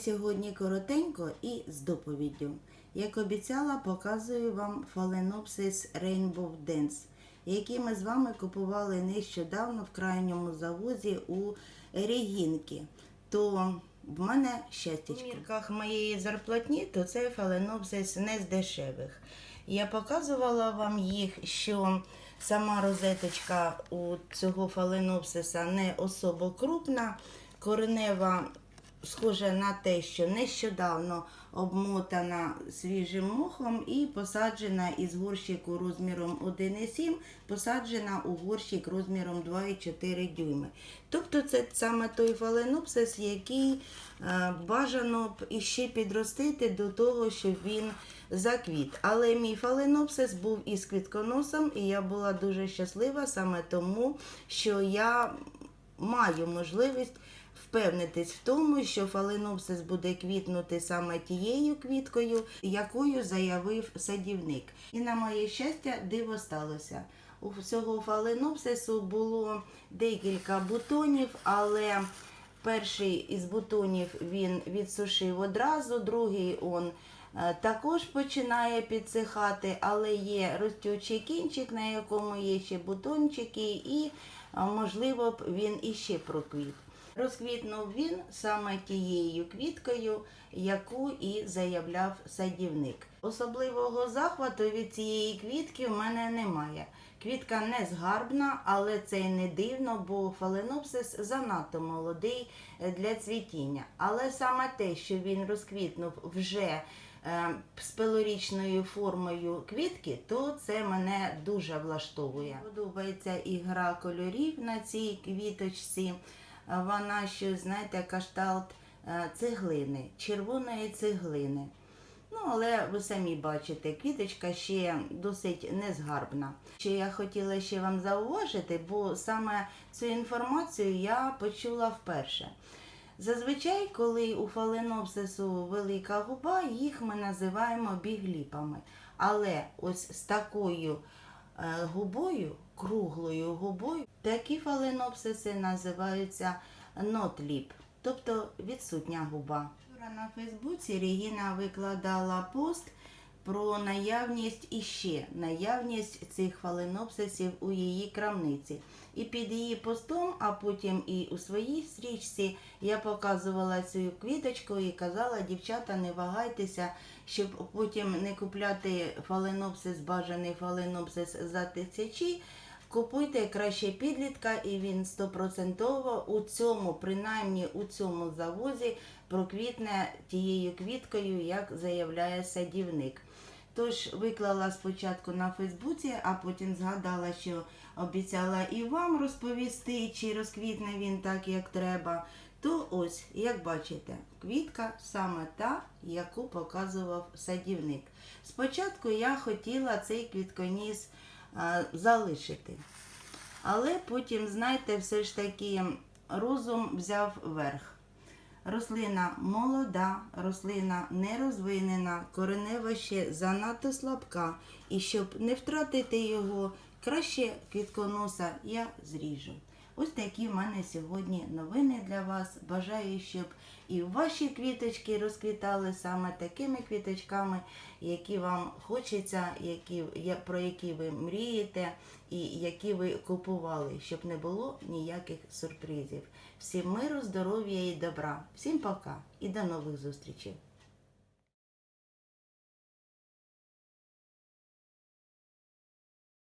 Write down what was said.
сьогодні коротенько і з доповіддю. Як обіцяла, показую вам фаленопсис Rainbow Dance, який ми з вами купували нещодавно в крайньому завозі у Регінки. То в мене щастячко. В мірках моєї зарплатні, то це фаленопсис не з дешевих. Я показувала вам їх, що сама розеточка у цього фаленопсиса не особо крупна, коренева схоже на те, що нещодавно обмотана свіжим мохом і посаджена із горщику розміром 1,7, посаджена у горщик розміром 2,4 дюйми. Тобто це саме той фаленопсис, який е, бажано б іще підростити до того, щоб він заквіт. Але мій фаленопсис був із квітконосом, і я була дуже щаслива саме тому, що я маю можливість впевнитись в тому, що фаленопсис буде квітнути саме тією квіткою, якою заявив садівник. І на моє щастя, диво сталося. У всього фаленопсису було декілька бутонів, але перший із бутонів він відсушив одразу, другий он. е, Також починає підсихати, але є ростючий кінчик, на якому є ще бутончики, і а, можливо б він іще проквіт. Розквітнув він саме тією квіткою, яку і заявляв садівник. Особливого захвату від цієї квітки в мене немає. Квітка не згарбна, але це й не дивно, бо фаленопсис занадто молодий для цвітіння. Але саме те, що він розквітнув вже з пилорічною формою квітки, то це мене дуже влаштовує. Подобається ігра кольорів на цій квіточці. Вона щось, знаєте, кашталт е, цеглини, червоної цеглини. Ну, але ви самі бачите, квіточка ще досить незгарбна. Що я хотіла ще вам зауважити, бо саме цю інформацію я почула вперше. Зазвичай, коли у фаленопсису велика губа, їх ми називаємо бігліпами. Але ось з такою е, губою, круглою губою, такі фаленопсиси називаються нотліп, тобто відсутня губа. Вчора на Фейсбуці Регіна викладала пост про наявність іще наявність цих фаленопсисів у її крамниці. І під її постом, а потім і у своїй стрічці я показувала цю квіточку і казала, дівчата, не вагайтеся, щоб потім не купляти фаленопсис, бажаний фаленопсис за тисячі. Купуйте краще підлітка, і він стопроцентово у цьому, принаймні у цьому завозі, проквітне тією квіткою, як заявляє садівник. Тож виклала спочатку на Фейсбуці, а потім згадала, що обіцяла і вам розповісти, чи розквітне він так, як треба. То ось, як бачите, квітка саме та, яку показував садівник. Спочатку я хотіла цей квітконіс залишити. Але потім, знаєте, все ж таки розум взяв верх. Рослина молода, рослина не розвинена, коренева ще занадто слабка. І щоб не втратити його, краще квітконоса я зріжу. Ось такі в мене сьогодні новини для вас. Бажаю, щоб і ваші квіточки розквітали саме такими квіточками, які вам хочеться, які, про які ви мрієте і які ви купували, щоб не було ніяких сюрпризів. Всім миру, здоров'я і добра. Всім пока і до нових зустрічей.